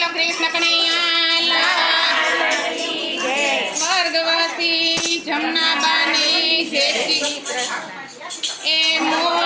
બોલો કૃષ્ણ કનૈયા સ્વર્ગવાસી જમના બાને જય શ્રી એ મોર